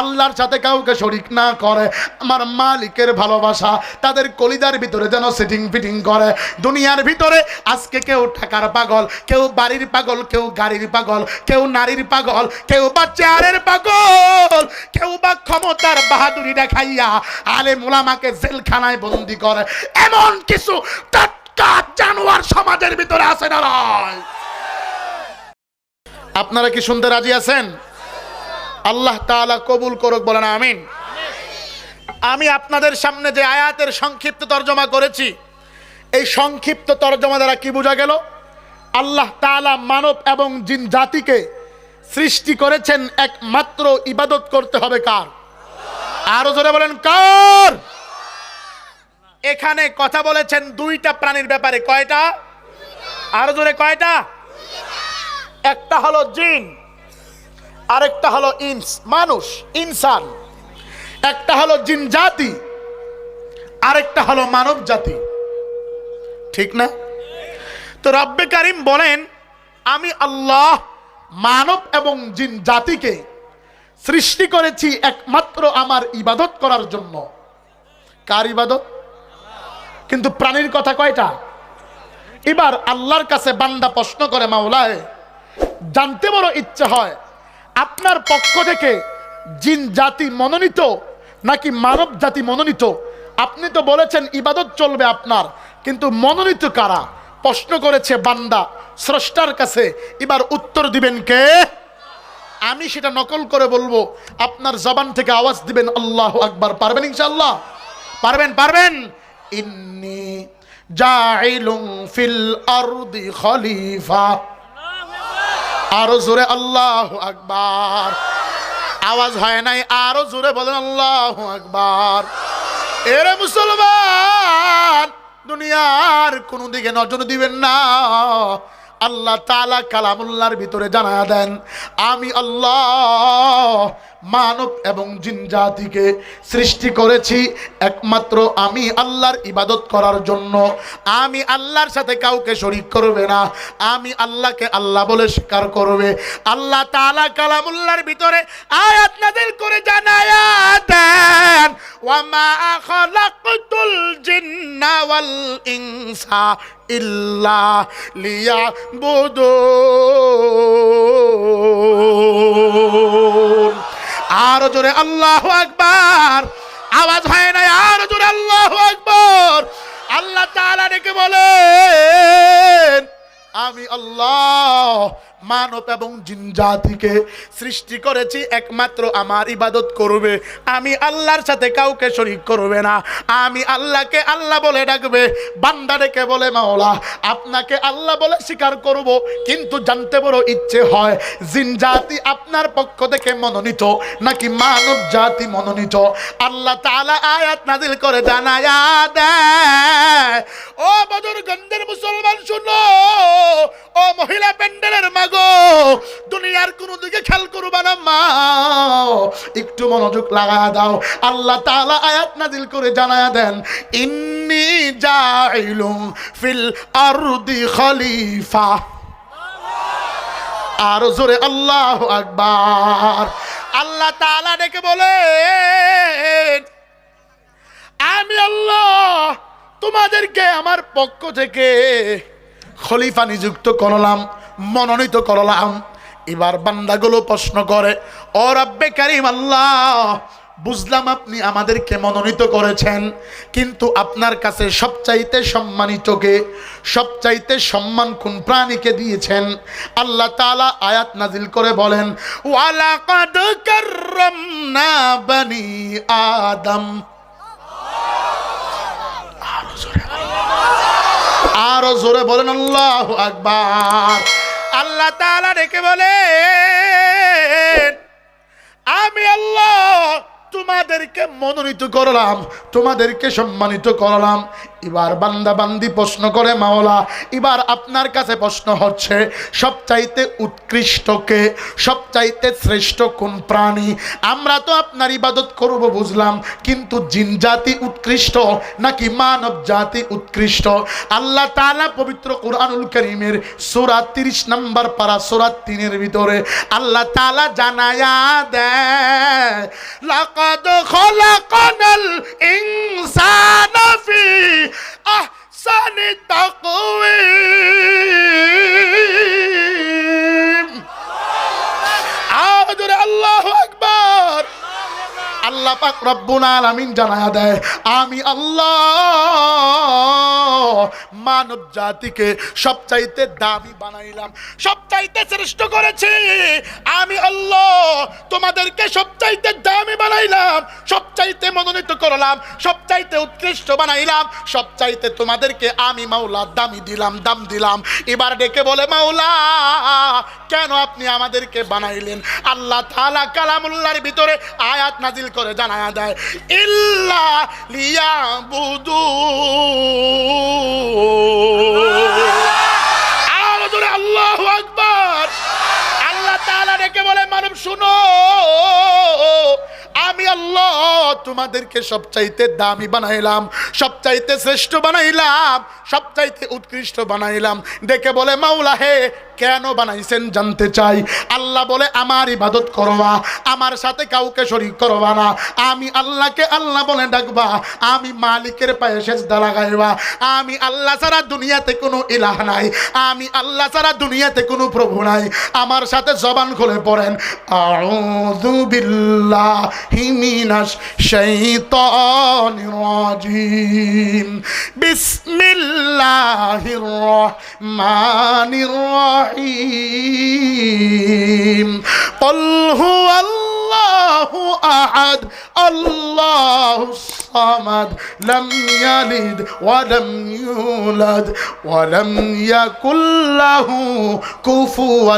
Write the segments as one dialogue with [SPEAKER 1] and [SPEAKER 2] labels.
[SPEAKER 1] আল্লাহর সাথে কাউকে শরিক না করে। আমার মালিকের ভালোবাসা তাদের কলিদার ভিতরে যেন সেটিং ফিটিং করে। দুনিয়ার ভিতরে আজকে কেউ টাকার পাগল, কেউ বাড়ির পাগল, কেউ গাড়ির পাগল, কেউ নারীর পাগল, কেউ বা চেয়ারের পাগল, কেউ বা ক্ষমতার বাহাদুরি দেখাইয়া আলে মুলামাকে জেলখানায় বন্দি করে। এমন কিছু টাটকা জানোয়ার সমাজের ভিতরে আছে না? আপনারা কি শুনতে রাজি আছেন? আল্লাহ তাআলা কবুল করুক, বলেন আমিন। আমি আপনাদের সামনে যে আয়াতের সংক্ষিপ্ত তর্জমা করেছি, এই সংক্ষিপ্ত তর্জমা দ্বারা কি বোঝা গেল? আল্লাহ তাআলা মানব এবং জিন জাতিকে সৃষ্টি করেছেন একমাত্র ইবাদত করতে হবে কার? আরও জোরে বলেন, কার? এখানে কথা বলেছেন দুইটা প্রাণীর ব্যাপারে, কয়টা? আরও জোরে, কয়টা? একটা হলো জিন। আরেকটা হলো ইনস, মানুষ, ইনসান। একটা হলো জিন জাতি, আরেকটা হলো মানব জাতি। ঠিক না? তো রব্বে কারিম বলেন, আমি আল্লাহ, মানব এবং জিন জাতিকে সৃষ্টি করেছি একমাত্র আমার ইবাদত করার জন্য। কার ইবাদত? কিন্তু প্রাণীর কথা কয়টা? এবার আল্লাহর কাছে বান্দা প্রশ্ন করে মাওলায়, জানতে বড় ইচ্ছা হয় আপনার পক্ষ থেকে জিন জাতি মনোনীত নাকি মানব জাতি মনোনীত? আপনি তো বলেছেন ইবাদত চলবে আপনার, কিন্তু মনোনীত কারা? প্রশ্ন করেছে বান্দা, স্রষ্টার কাছে। এবার উত্তর দিবেন কে? আমি সেটা নকল করে বলব। আপনার জবান থেকে আওয়াজ দিবেন, আল্লাহ আকবার। পারবেন ইনশাআল্লাহ? পারবেন পারবেন? ইন্নি ফিল আরদি খলিফা। আরও জোরে আল্লাহ আকবার। আওয়াজ হয় নাই, আরও জোরে বলেন আল্লাহ আকবার। এরে মুসলমান, দুনিয়ার কোনো দিকে নজর দিবেন না। আল্লাহ তালা কালামুল্লার ভিতরে জানা দেন, আমি আল্লাহ মানব এবং জিন জাতিকে সৃষ্টি করেছি। একমাত্র আমি আল্লাহর ইবাদত করার জন্য। আমি আল্লাহর সাথে কাউকে শরিক করবে না। আমি আল্লাহকে আল্লাহ বলে স্বীকার করবে। আল্লাহ তাআলা কালামুল্লাহর ভিতরে আয়াত নাযিল করে জানায়া দেন ওয়ামা খালাকতুল জিন্না ওয়াল ইনসা ইল্লা লিয়াবুদুন। আরও জোরে আল্লাহ আকবার। আওয়াজ হয় না আরও জোরে আল্লাহ আকবর। আল্লাহ তাআলা ডেকে বলেন, আমি আল্লাহ মানব এবং জিন জাতিকে সৃষ্টি করেছি, একমাত্র আমার ইবাদত করবে। আমি আল্লাহর সাথে কাউকে শরিক করবে না। আমি আল্লাহকে আল্লাহ বলে ডাকবে, বান্দা ডেকে বলে, মাওলা, আপনাকে আল্লাহ বলে স্বীকার করব, কিন্তু জানতে বড় ইচ্ছে হয়, জিন জাতি আপনার পক্ষ থেকে মনোনীত, নাকি মানব জাতি মনোনীত? আল্লাহ তাআলা আয়াত নাজিল করে জানায়া দেয়। গন্ধের মুসলমান শুনো ও মহিলা প্যান্ডেলের মাগো দুনিয়ার কোন দিকে খেয়াল করবা না মা একটু মনোযোগ লাগা দাও আল্লাহ তাআলা আয়াত নাজিল করে জানায়া দেন ইন্নি জাইলুম ফিল আরদি খলিফা আর জোরে আল্লাহ আকবার আল্লাহ তাআলা ডেকে বলেন আমি আল্লাহ তোমাদেরকে আমার পক্ষ থেকে খলিফা নিযুক্ত করলাম, মনোনীত করলাম। এবার বান্দাগুলো প্রশ্ন করে, ও রাব্বে কারিম আল্লাহ, বুঝলাম আপনি আমাদেরকে মনোনীত করেছেন, কিন্তু আপনার কাছে সবচাইতে সম্মানিতকে সবচাইতে সম্মান কোন প্রাণীকে দিয়েছেন? আল্লাহ তাআলা আয়াত নাজিল করে বলেন, ওয়ালাকাদ কাররামনা বানি আদম। আরও জোরে বলেন, আল্লাহ আকবার। আল্লাহ তাআলা ডেকে বলে আমি আল্লাহ তোমাদেরকে মনোনীত করলাম, তোমাদেরকে সম্মানিত করলাম। এবার বান্দা বান্দি প্রশ্ন করে মাওলা, এবার আপনার কাছে প্রশ্ন হচ্ছে, সবচাইতে উৎকৃষ্টকে সবচাইতে শ্রেষ্ঠ কোন প্রাণী? আমরা তো আপনার ইবাদত করব বুঝলাম, কিন্তু জিন জাতি উৎকৃষ্ট নাকি মানব জাতি উৎকৃষ্ট? আল্লাহ তাআলা পবিত্র কোরআনুল করিমের সূরা 30 নম্বর পারা সূরা 3 এর ভিতরে আল্লাহ তাআলা জানায়া দেয়, লাকাদ খলাকনাল ইনসানা ਨੇ ਤਕਵੇ আল্লাহ পাক রব্বুল আলামিন জানায়া দেয়, আমি আল্লাহ মানব জাতিকে সবচাইতে দামি বানাইলাম, সবচাইতে শ্রেষ্ঠ করেছি। আমি আল্লাহ তোমাদেরকে সবচাইতে দামি বানাইলাম, সবচাইতে মনোনীত করলাম, সবচাইতে উৎকৃষ্ট বানাইলাম, সবচাইতে তোমাদেরকে আমি মাওলা দামি দিলাম, দাম দিলাম। এবার ডেকে বলে, মাওলা, কেন আপনি আমাদেরকে বানাইলেন? আল্লাহ তাআলা কালামুল্লাহর ভিতরে আয়াত নাজিল করে জানায়া দেয় ইল্লা লিয়াবুদু আরও জোরে আল্লাহু আকবার। আল্লাহ তাআলা বলে মানব শুনো। আমি আল্লাহ তোমাদেরকে সবচাইতে দামি বানাইলাম, সবচাইতে শ্রেষ্ঠ বানাইলাম, সবচাইতে উৎকৃষ্ট বানাইলাম। ডেকে বলে, মাওলা হে, কেন বানাইছেন জানতে চাই? আল্লাহ বলে, আমার ইবাদত করবা, আমার সাথে কাউকে শরীক করবা না। আমি আল্লাহকে আল্লাহ বলে ডাকবা, আমি মালিকের পায়ে শেষ সেজদা লাগাইবা। আমি আল্লাহ ছাড়া দুনিয়াতে কোনো ইলাহ নাই। আমি আল্লাহ ছাড়া দুনিয়াতে কোনো প্রভু নাই। আমার সাথে জবান খুলে পড়েন, আউযু বিল্লাহি من الشيطان الرجيم بسم الله الرحمن الرحيم قل هو الله أحد الله الصمد لم يلد ولم يولد ولم يكن له كفوا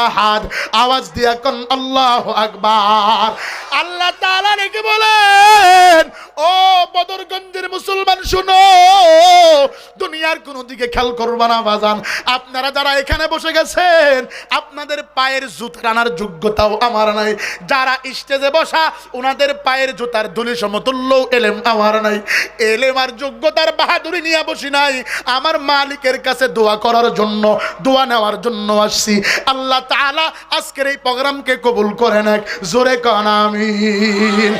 [SPEAKER 1] أحد আওয়াজ দিয়া কোন আল্লাহ আকবার আল্লাহ তাআলা রেখে বলেন ও বদরগঞ্জের মুসলমান শুনো দুনিয়ার কোন দিকে খেয়াল করবা না বাজান আপনারা যারা এখানে বসে গেছেন আপনাদের পায়ের জুতা টানার যোগ্যতাও আমার নাই যারা স্টেজে বসা ওনাদের পায়ের জুতার ধুলি সমতুল্য এলেম আমার নাই, এলেম আর যোগ্যতার বাহাদুরি নিয়ে বসি নাই। আমার মালিকের কাছে দোয়া করার জন্য, দোয়া নেওয়ার জন্য আসছি। আল্লাহ তাআলা আজকের এই প্রোগ্রামকে কবুল করে নেক, জোরে কন আমিন।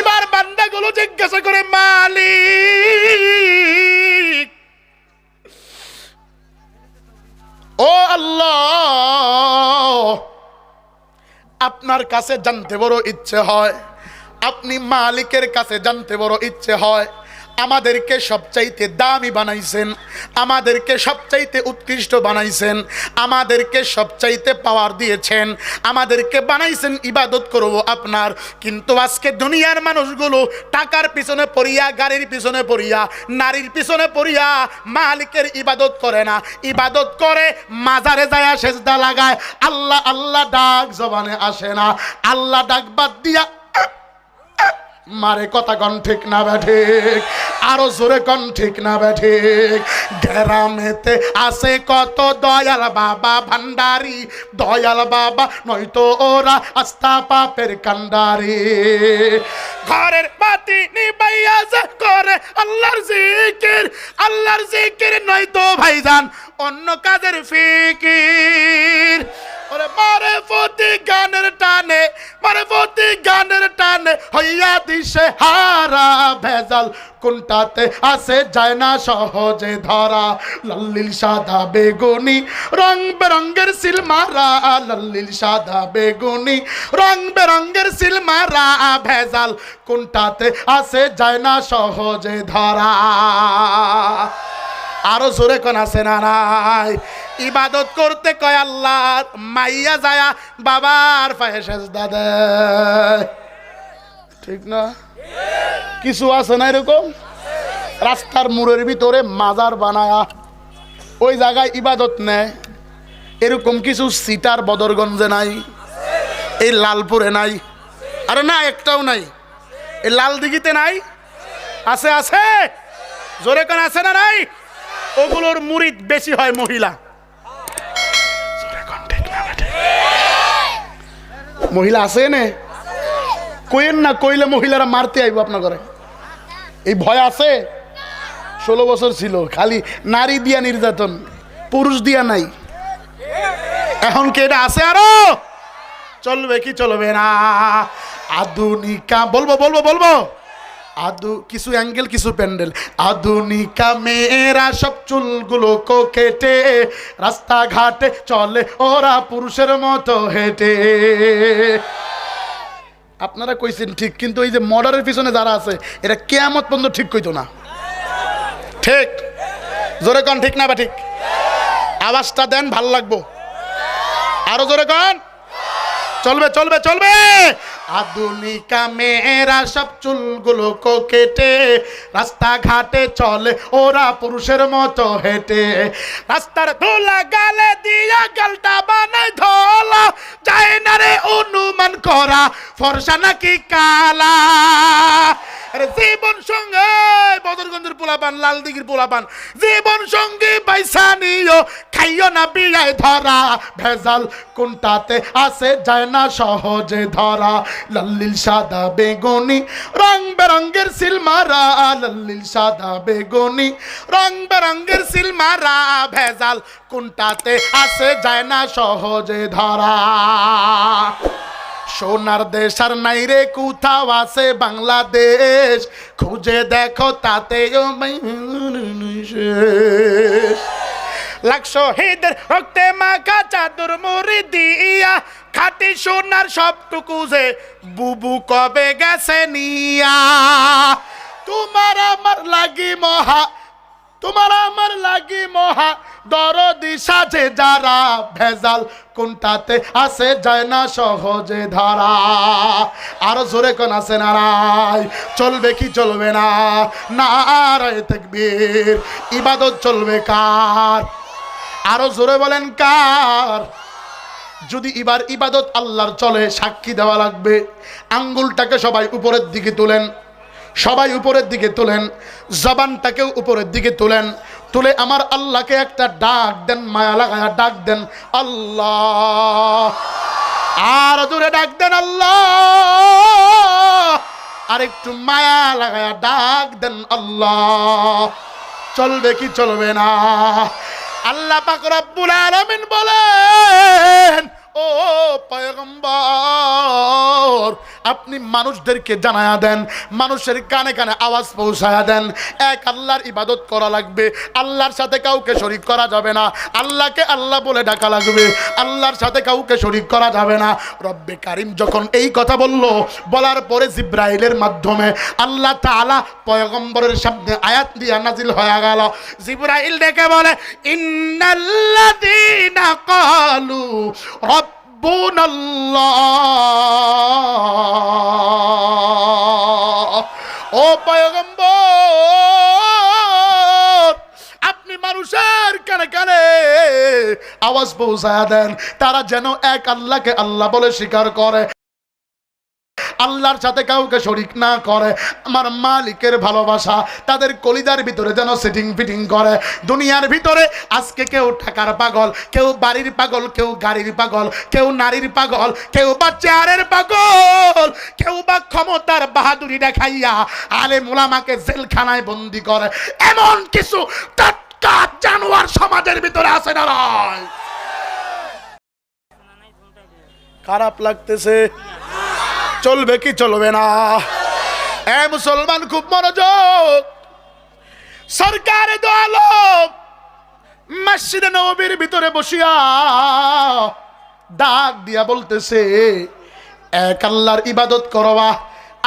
[SPEAKER 1] এবার বান্দাগুলো জিজ্ঞাসা করে, মালিক, ও আল্লাহ, আপনার কাছে জানতে বড় ইচ্ছে হয়। আপনি মালিকের কাছে জানতে বড় ইচ্ছে হয়। আমাদেরকে সবচাইতে দামি বানাইছেন। আমাদেরকে সবচাইতে উৎকৃষ্ট বানাইছেন। আমাদেরকে সবচাইতে পাওয়ার দিয়েছেন। আমাদেরকে বানাইছেন, ইবাদত করব আপনার। কিন্তু আজকে দুনিয়ার মানুষগুলো টাকার পিছনে পড়িয়া, গাড়ির পিছনে পড়িয়া, নারীর পিছনে পড়িয়া মালিকের ইবাদত করে না। ইবাদত করে, মাজারে যায় সেজদা লাগায়। আল্লাহ আল্লাহ ডাক জবানে আসে না। আল্লাহ ডাক বাদ দিয়া মারে কথা কন ঠিক না ব্যাঠিক আরও জোরে কন ঠিক না ব্যাঠিক গ্রামেতে আসে কত দয়াল বাবা ভান্ডারি। দয়াল বাবা, নয়তো ওরা আস্থা পাপের কান্ডারি ঘরের বাতি নিবাইয়া করে আল্লাহর জিকির। আল্লাহর জিকির নয়তো ভাইজান, অন্য কাজের ফিকির। ওরে মারে ফতি গানের টানে, মারে ফতি গানের টানে, হইয়া দিশে হারা ভেজাল। কোনটাতে আসে যায় না সহজে ধরা। লাল্লিল সাদা বেগুনি, রং বেরঙ্গের সিলমারা লাল্লিল সাদা বেগুনি, রং বেরঙ্গের সিলমারা ভেজাল। কোনটাতে আসে যায় না সহজে ধরা। আরও জোরে কোন আছে না, নাই? ইবাদত করতে কয় আল্লাহ, মাইয়া যায়া বাবার পায়ে সেজদা দেয়। ঠিক না? কিছু আছে না এরকম? রাস্তার মোড়ের ভিতরে মাজার বানায়া ওই জায়গায় ইবাদত নেয়। এরকম কিছু সিটার বদরগঞ্জে নাই, এই লালপুরে নাই, আরে না, একটাও নাই। এই লাল দিঘিতে নাই? আছে আছে? জোরে কোন আছে না, নাই? ওগুলোর মুরিদ বেশি হয় মহিলা? মহিলা আছে নে কইেন না, কইলে মহিলারা মারতে আইব আপনার ঘরে। এই ভয় আছে? ষোলো বছর ছিল, খালি নারী দিয়া নির্যাতন, পুরুষ দিয়া নাই। এখন কি এটা আছে আরও? চলবে কি চলবে না? আধুনিকা, বলব বলব বলব। আদু কিছু অ্যাঙ্গেল, কিছু প্যান্ডেল। আধুনিকা মেয়েরা সব চুলগুলো কেটে রাস্তাঘাটে চলে, ওরা পুরুষের মতো হেঁটে। আপনারা কইছেন ঠিক, কিন্তু এই যে মর্ডারের পিছনে যারা আছে, এরা কেয়ামত পর্যন্ত ঠিক কইতো না। ঠিক। জোরে কন, ঠিক না বা ঠিক? আওয়াজটা দেন, ভালো লাগবো। আরও জোরে কন। চলবে চলবে চলবে। আধুনিকা মেয়েরা সব চুলগুলো কেটে, রাস্তাঘাটে চলে, ওরা পুরুষের মতো হেঁটে। রাস্তার ধোলা গালে দিয়া গালটা বানায় ধলা, যায় না রে অনুমান করা, ফর্সা নাকি কালা। আরে জীবন সঙ্গে, বদরগঞ্জের পোলাপান লাল দিঘির পোলাপান। জীবন সঙ্গী পয়সা নিও, খাইও না বিয়ায় ধরা। ভেজাল কোনটাতে আসে যায় না সহজে ধরা। লাল্লিল সাদা বেগুনি, রং বেরঙ্গের সিলমারা লাল্লিল সাদা বেগুনি, রং বেরঙ্গের সিলমারা ভেজাল কোনটাতে আসে যায় না সহজে ধরা। সোনার দেশ নাই রে, কোথাও আছে বাংলাদেশ? খুঁজে দেখো শেষ লাখ শহীদের রক্তে মাখা চাদর মুড়ি দিয়া, খাটি সোনার সবটুকু যে বুবু কবে গেছে নিয়া। তোমার আমার লাগি মহা তোমার আমার লাগি মহা দরদি সাজে যারা, ভেজাল কোনটাতে আসে যায় না সহজে ধরা। আরও জোরে কোন আছে নারায়, চলবে কি চলবে না? নারায় থাকবীর ইবাদত চলবে কার? আরও জোরে বলেন কার? যদি এবার ইবাদত আল্লাহর চলে সাক্ষী দেওয়া লাগবে, আঙ্গুলটাকে সবাই উপরের দিকে তোলেন। সবাই উপরের দিকে তোলেন, জবানটাকেও উপরের দিকে তোলেন, তুলে আমার আল্লাহকে একটা ডাক দেন, মায়া লাগায়া ডাক দেন, আল্লাহ। আর জোরে ডাক দেন, আল্লাহ। আর একটু মায়া লাগায়া ডাক দেন, আল্লাহ। চলবে কি চলবে না? আল্লাহ পাক রব্বুল আলামিন বলেন, ও পয়গম্বর আপনি মানুষদেরকে জানায়া দেন, মানুষের কানে কানে আওয়াজ পৌঁছায়া দেন। এক, আল্লাহর ইবাদত করা লাগবে। আল্লাহর সাথে কাউকে শরিক করা যাবে না। আল্লাহকে আল্লাহ বলে ডাকা লাগবে। আল্লাহর সাথে কাউকে শরিক করা যাবে না। রব্বে কারিম যখন এই কথা বলল, বলার পরে জিব্রাইলের মাধ্যমে আল্লাহ তাআলা পয়গম্বরের সামনে আয়াত দিয়া নাজিল হয়ে গেল। জিব্রাইল ডেকে বলে, ইন্নাল্লাযীনা ক্বালু الله ও পয়গম্বর, আপনি মানুষের কানে কানে আওয়াজ পৌঁছায় দেন, তারা যেন এক আল্লাহকে আল্লাহ বলে স্বীকার করে। আল্লাহর সাথে কাউকে শরিক না করে। আমার মালিকের ভালোবাসা তাদের কলিদার ভিতরে যেন সেটিং ফিটিং করে। দুনিয়ার ভিতরে আজকে কেউ টাকার পাগল, কেউ বাড়ির পাগল, কেউ গাড়ির পাগল, কেউ নারীর পাগল, কেউ বা চেয়ারের পাগল, কেউ বা ক্ষমতার বাহাদুরি দেখাইয়া আলে মুলামাকে জেলখানায় বন্দি করে। এমন কিছু টাটকা জানোয়ার সমাজের ভিতরে আছে না? খারাপ লাগতেছে। চলবে কি চলবে না? এ মুসলমান, খুব মনোযোগ। সরকার মসজিদে নবীর ভিতরে বসিয়া ডাক দিয়া বলতেছে, এক আল্লাহর ইবাদত করবা,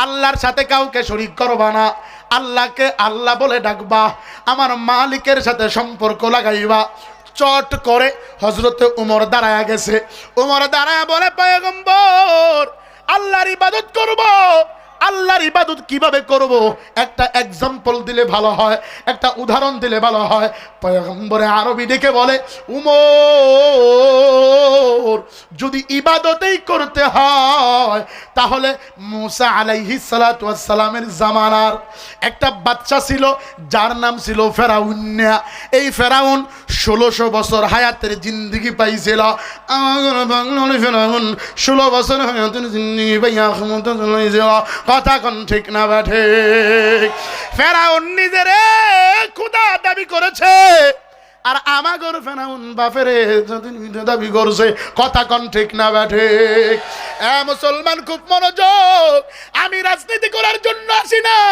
[SPEAKER 1] আল্লাহর সাথে কাউকে শরিক করবা না। আল্লাহকে আল্লাহ বলে ডাকবা, আমার মালিকের সাথে সম্পর্ক লাগাইবা। চট করে হজরতে উমর দাঁড়ায় গেছে। উমর দাঁড়ায় বলে, পয়গম্বর আল্লাহর ইবাদত করব। আল্লাহর ইবাদত কীভাবে করব? একটা এক্সাম্পল দিলে ভালো হয়, একটা উদাহরণ দিলে ভালো হয়। পয়গম্বরে আরবি দেখে বলে, উমর, যদি ইবাদতেই করতে হয়, তাহলে মুসা আলাইহি সালামের জামানার একটা বাচ্চা ছিল, যার নাম ছিল ফেরাউন্যা এই ফেরাউন ষোলোশো বছর হায়াতের জিন্দগি পাইছিল। ফেরাউন ষোলো বছর হায়াতের জিন্দগি পাইয়া কথা কোন ঠিক না বাঠে ফেরাউন নিজের খুদা দাবি করেছে। আর আমাগর ফেরাউন বাপেরে দাবি করছে কথা কন ঠিক না ব্যাঠে এ মুসলমান, খুব মনোযোগ। আমি রাজনীতি করার জন্য আসি নাই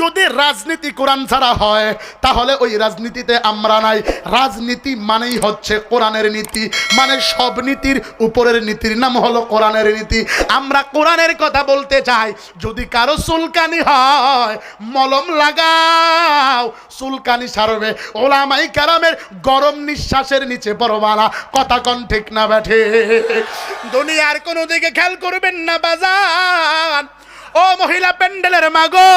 [SPEAKER 1] যদি রাজনীতি কোরআন ছাড়া হয়, তাহলে ওই রাজনীতিতে আমরা নাই। রাজনীতি মানেই হচ্ছে কোরআনের নীতি। মানে সব নীতির উপরের নীতির নাম হলো কোরআনের নীতি। আমরা কোরআনের কথা বলতে চাই, যদি কারও চুলকানি হয়, মলম লাগাও, চুলকানি সারবে। ওলামাই কারামের গরম নিঃশ্বাসের নিচে পরবানা কথা কন ঠিক না ব্যাঠে। দুনিয়ার কোনো দিকে খেয়াল করবেন না, বাজান। ও মহিলা প্যান্ডেলের মাগো,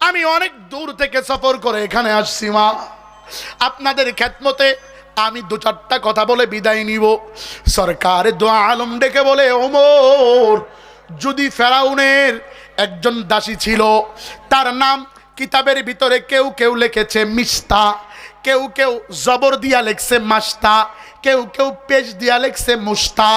[SPEAKER 1] আমি অনেক দূর থেকে সফর করে এখানে আসছি, মা। আপনাদের খ্যাতমতে আমি দু চারটা কথা বলে বিদায় নিব। সরকার দোয়া আলম ডেকে বলে, ওমর, যদি ফেরাউনের একজন দাসী ছিল, তার নাম কিতাবের ভিতরে কেউ কেউ লিখেছে মিস্তা, কেউ কেউ জবর দিয়া লেখছে মাস্তা, কেউ কেউ পেজ দিয়া লেখছে মুস্তা।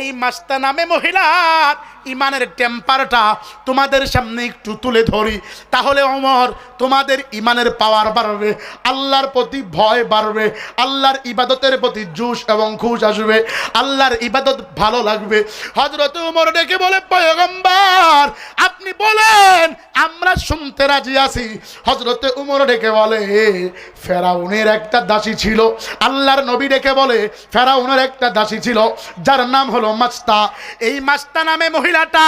[SPEAKER 1] এই মাস্তা নামে মহিলার ইমানের টেম্পারটা তোমাদের সামনে একটু তুলে ধরি। তাহলে অমর তোমাদের ইমানের পাওয়ার বাড়বে, আল্লাহর প্রতি ভয় বাড়বে, আল্লাহর ইবাদতের প্রতি জুস এবং খুশ আসবে, আল্লাহর ইবাদত ভালো লাগবে। হজরত উমর ডেকে বলে, পয়গম্বর, আপনি বলেন, আমরা শুনতে রাজি আছি। হজরতে উমর ডেকে বলে, ফেরাউনের একটা দাসী ছিল। আল্লাহর নবী ডেকে বলে, ফেরাউনের একটা দাসী ছিল, যার নাম হলো মাস্তা। এই মাস্তা নামে মহিলাটা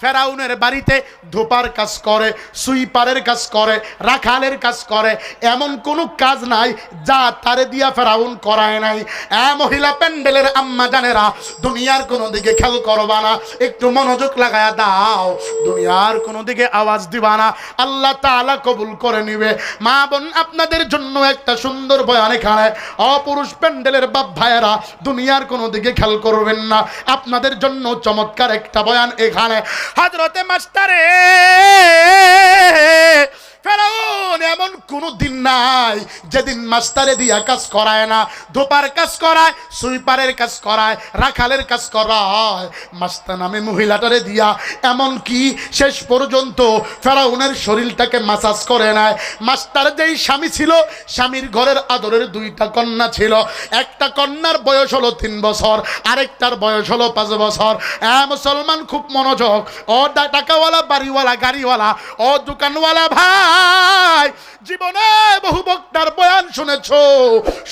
[SPEAKER 1] ফেরাউনের বাড়িতে ধোপার কাজ করে, সুইপারের কাজ করে, রাখালের কাজ করে। এমন কোনো কাজ নাই যা তারে দিয়া ফেরাউন করায় নাই। এ মহিলা প্যান্ডেলের আম্মা জানেরা, দুনিয়ার কোনো দিকে খেয়াল করবা না। একটু মনোযোগ লাগায়া দাও। দুনিয়ার কোনো দিকে আওয়াজ দিবা না। আল্লাহ তাআলা কবুল করে নিবে। মা বোন, আপনাদের জন্য একটা সুন্দর বয়ান এখানে। অপুরুষ প্যান্ডেলের বাপ ভাইয়েরা, দুনিয়ার কোনো দিকে খেয়াল করবেন না। আপনাদের জন্য চমৎকার একটা বয়ান এখানে। হাজরতে মাস্টারে ফেরাউন, এমন কোনো দিন নাই যেদিন মাস্টারে দিয়া কাজ করায় না, ধোপার কাজ করায়, সুইপারের কাজ করায়, রাখালের কাজ করায়। মাস্টার নামে মহিলাটারে দিয়া, এমন কি শেষ পর্যন্ত ফেরাউনের শরীরটাকে মাসাজ করে নেয়। মাস্টার যেই স্বামী ছিল, স্বামীর ঘরের আদরের দুইটা কন্যা ছিল। একটা কন্যার বয়স হলো তিন বছর, আরেকটার বয়স হলো পাঁচ বছর। হ্যাঁ মুসলমান খুব মনোযোগ। ও টাকাওয়ালা বাড়িওয়ালা, গাড়িওয়ালা ও দোকানওয়ালা ভাই! জীবনে বহু বক্তার বয়ান শুনেছ,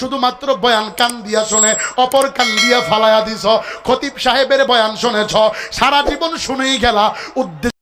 [SPEAKER 1] শুধুমাত্র বয়ান কান দিয়া শুনে, অপর কান দিয়া ফালায়া দিছ, খতিব সাহেবের বয়ান শুনেছ, সারা জীবন শুনেই গেলা, উদ্দেশ্য